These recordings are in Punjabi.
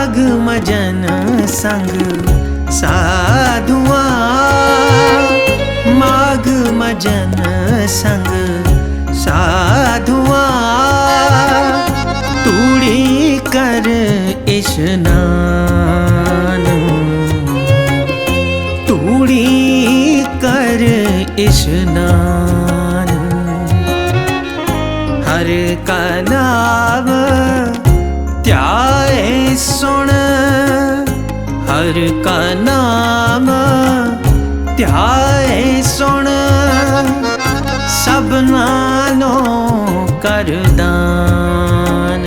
माघ् मजन साधुआ। माग मजन संग साधुआ। तूड़ी कर कर् तूड़ी कर कर् हर का नाम ਧਿਆਏ ਸੁਣ, ਹਰ ਕਾ ਨਾਮ ਧਿਆਏ ਸੁਣ ਸਭਨਾਂ ਨੂੰ ਕਰਦਾਨ।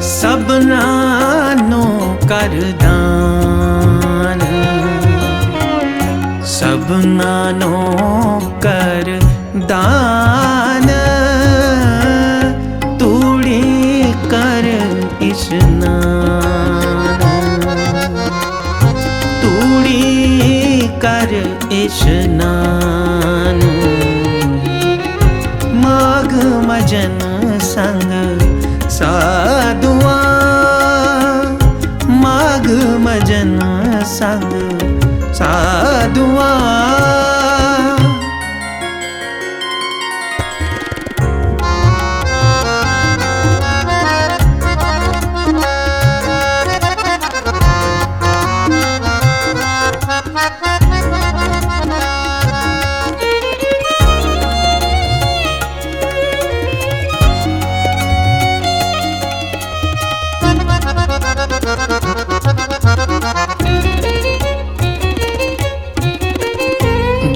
ਸਭਨਾਂ ਨੂੰ ਕਰਦਾਨ। ਸਭ ਨੂੰ ਕਰ माघ मजन सङ्गुवा माघ मजन सङ्ग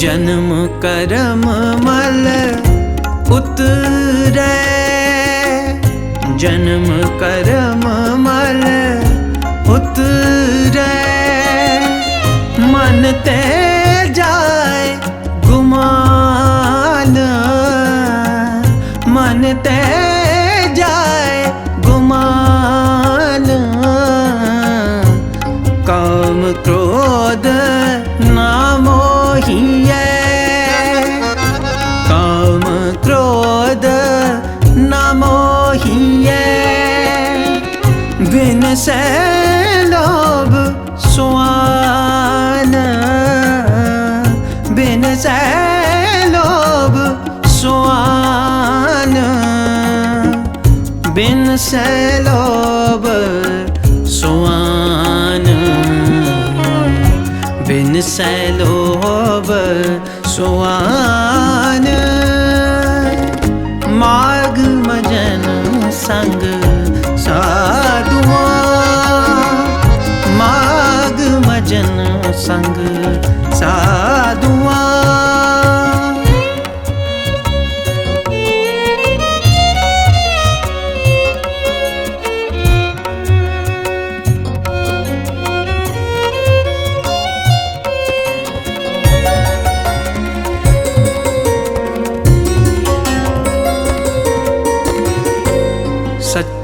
जन्म करम मल उतरे। जन्म करम मल उतरे। मन ते सो सुवान बिन सो सुवान मार्ग मजन संग साधुआ। मार्ग मजन संग साधुआ।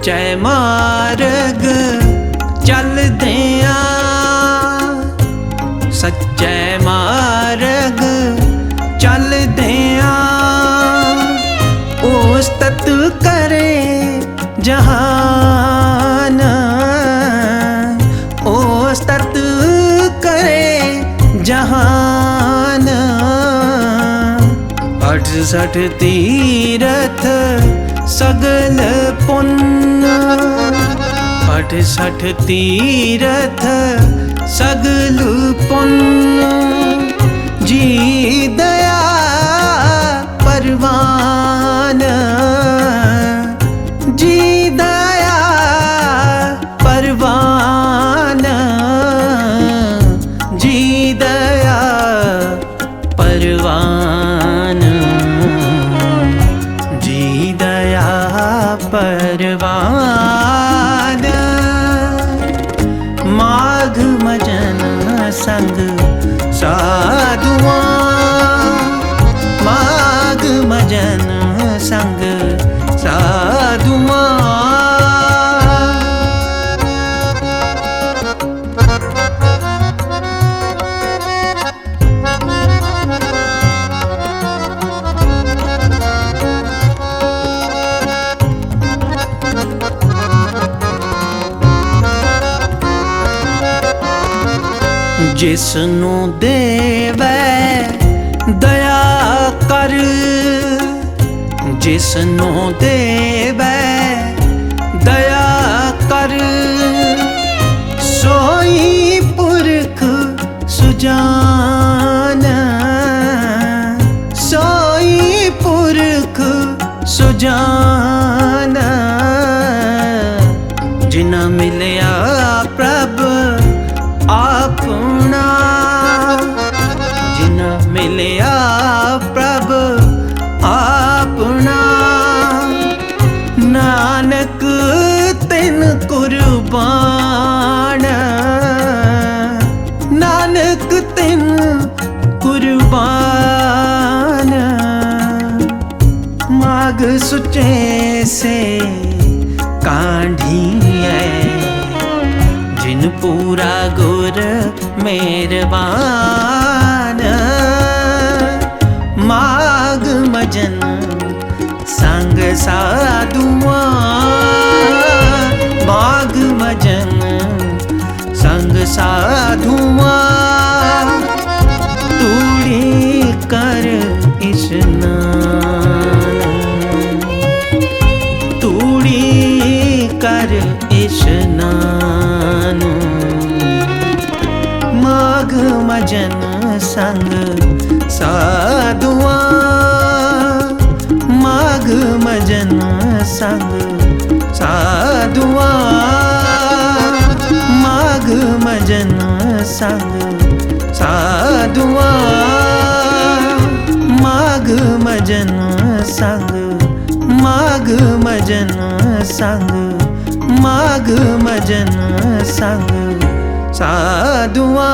ਮਾਗ ਮਾਰਗ ਸੰਗ ਸਾਧੂਆਂ ਸੱਚੇ ਮਾਰਗ ਚੱਲਦਿਆਂ। ਸੱਚੇ ਮਾਰਗ ਉਸ ਤਤ ਕਰੇ ਜਹਾਨ। ਉਸ ਤਤ ਕਰੇ ਜਹਾਨ। ਅਠ ਸਠ ਤੀਰਥ ਸਗਲ ਪੁੰਨ ਅਠ ਸਠ ਤੀਰਥ ਸਗਲ ਪੁੰਨ ਜੀ ਦਇਆ ਪਰਵਾਨ। ਸੰਗ ਸਾਧੂਆਂ ਜਿਸ ਨੂੰ ਦੇਵੇ ਦਇਆ ਕਰ। ਜਿਸ ਨੂੰ ਦੇਵੇ ਦਇਆ ਕਰ। ਸੋਈ ਪੁਰਖ ਸੁਜਾਨ। ਸੋਈ ਪੁਰਖ ਸੁਜਾਨ। ਜਿਨ ਮਿਲਿਆ ਨਾਨਕ ਤਿਨ ਕੁਰਬਾਨ। ਨਾਨਕ ਤਿਨ ਕੁਰਬਾਨ। ਮਾਗ ਸੁਚੇ ਸੇ ਕਾਢੀਐ। ਜਿਨ ਪੂਰਾ ਗੁਰ ਮਿਹਰਬਾਨ। ਮਾਗ ਮਜਨ ਸੰਗ ਸਾਧੂ ਸਾਧੂਆਂ ਤੂੜੀ ਕਰ ਇਸ਼ਨਾਨ ਤੂੜੀ ਕਰ ਇਸ਼ਨਾਨ ਮਾਗ ਮਜਨ ਸੰਗ ਸਾਧੂਆਂ ਮਾਗ ਮਜਨ ਸੰਗ ਸਾਧੂਆਂ ਮਾਗ ਮਜਨ ਸੰਗ ਸਾਧੂਆਂ ਮਾਗ ਮਜਨ ਸੰਗ ਮਾਗ ਮਜਨ ਸੰਗ ਮਾਗ ਮਜਨ ਸੰਗ ਸਾਧੂਆਂ